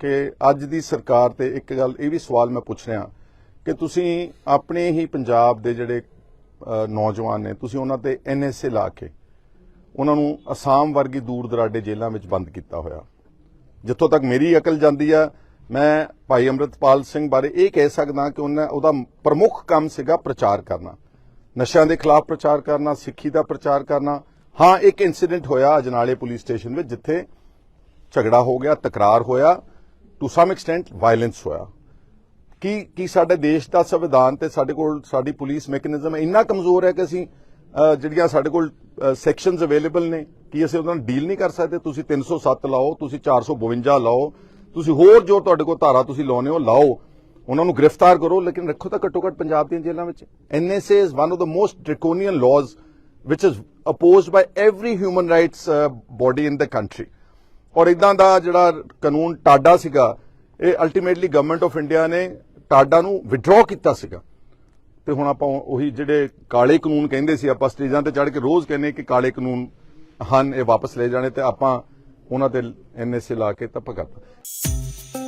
ਕਿ ਅੱਜ ਦੀ ਸਰਕਾਰ ਤੇ ਇੱਕ ਗੱਲ, ਇਹ ਵੀ ਸਵਾਲ ਮੈਂ ਪੁੱਛ ਰਿਹਾ ਕਿ ਤੁਸੀਂ ਆਪਣੇ ਹੀ ਪੰਜਾਬ ਦੇ ਜਿਹੜੇ ਨੌਜਵਾਨ ਨੇ, ਤੁਸੀਂ ਉਹਨਾਂ ਤੇ ਐਨਐਸਏ ਲਾ ਕੇ ਉਹਨਾਂ ਨੂੰ ਅਸਾਮ ਵਰਗੀ ਦੂਰ ਦਰਾਡੇ ਜੇਲ੍ਹਾਂ ਵਿੱਚ ਬੰਦ ਕੀਤਾ ਹੋਇਆ। ਜਿੱਥੋਂ ਤੱਕ ਮੇਰੀ ਅਕਲ ਜਾਂਦੀ ਆ, ਮੈਂ ਭਾਈ ਅੰਮ੍ਰਿਤਪਾਲ ਸਿੰਘ ਬਾਰੇ ਇਹ ਕਹਿ ਸਕਦਾ ਕਿ ਉਹਨਾਂ, ਉਹਦਾ ਪ੍ਰਮੁੱਖ ਕੰਮ ਸੀਗਾ ਪ੍ਰਚਾਰ ਕਰਨਾ। ਨਸ਼ਿਆਂ ਦੇ ਖਿਲਾਫ ਪ੍ਰਚਾਰ ਕਰਨਾ, ਸਿੱਖੀ ਦਾ ਪ੍ਰਚਾਰ ਕਰਨਾ। ਹਾਂ, ਇੱਕ ਇਨਸੀਡੈਂਟ ਹੋਇਆ ਅਜਨਾਲੇ ਪੁਲਿਸ ਸਟੇਸ਼ਨ ਵਿੱਚ, ਜਿੱਥੇ ਝਗੜਾ ਹੋ ਗਿਆ, ਤਕਰਾਰ ਹੋਇਆ। ਟੂ ਸਮ ਐਕਸਟੈਂਟ ਵਾਇਲੈਂਸ ਹੋਇਆ। ਕੀ ਕੀ ਸਾਡੇ ਦੇਸ਼ ਦਾ ਸੰਵਿਧਾਨ ਤੇ ਸਾਡੇ ਕੋਲ ਸਾਡੀ ਪੁਲਿਸ ਮੈਕੈਨਿਜ਼ਮ ਇੰਨਾ ਕਮਜ਼ੋਰ ਹੈ ਕਿ ਅਸੀਂ ਜਿਹੜੀਆਂ ਸਾਡੇ ਕੋਲ ਸੈਕਸ਼ਨਸ ਅਵੇਲੇਬਲ ਨੇ ਕੀ ਅਸੀਂ ਉਹਨਾਂ ਨਾਲ ਡੀਲ ਨਹੀਂ ਕਰ ਸਕਦੇ? ਤੁਸੀਂ 307 ਲਾਓ ਤੁਸੀਂ 452 ਲਾਓ ਤੁਸੀਂ ਹੋਰ ਜੋ ਤੁਹਾਡੇ ਕੋਲ ਧਾਰਾ ਤੁਸੀਂ ਲਾਉਨੇ ਹੋ ਲਾਓ। ਉਹਨਾਂ ਨੂੰ ਗ੍ਰਿਫਤਾਰ ਕਰੋ ਲੇਕਿਨ ਰੱਖੋ ਤਾਂ ਘੱਟੋ ਘੱਟ ਪੰਜਾਬ ਦੀਆਂ ਜੇਲ੍ਹਾਂ ਵਿੱਚ। NSA is one of the most draconian laws which is opposed by every human rights uh, body in the country ਔਰ ਇਦਾਂ ਦਾ ਜਿਹੜਾ ਕਾਨੂੰਨ ਟਾਡਾ ਸੀਗਾ, ਇਹ ਅਲਟੀਮੇਟਲੀ ਗਵਰਨਮੈਂਟ ਆਫ ਇੰਡੀਆ ਨੇ ਟਾਡਾ ਨੂੰ ਵਿਡਰਾਅ ਕੀਤਾ ਸੀਗਾ। ਤੇ ਹੁਣ ਆਪਾਂ ਉਹੀ ਜਿਹੜੇ ਕਾਲੇ ਕਾਨੂੰਨ ਕਹਿੰਦੇ ਸੀ, ਆਪਾਂ ਸਟੇਜਾਂ ਤੇ ਚੜ੍ਹ ਕੇ ਰੋਜ਼ ਕਹਿੰਦੇ ਕਿ ਕਾਲੇ ਕਾਨੂੰਨ ਹਨ, ਇਹ ਵਾਪਸ ਲੈ ਜਾਣੇ ਤੇ ਆਪਾਂ ਉਹਨਾਂ ਤੇ ਐਨਐਸਏ ਲਾ ਕੇ ਤੱਪ ਕਰਤਾ।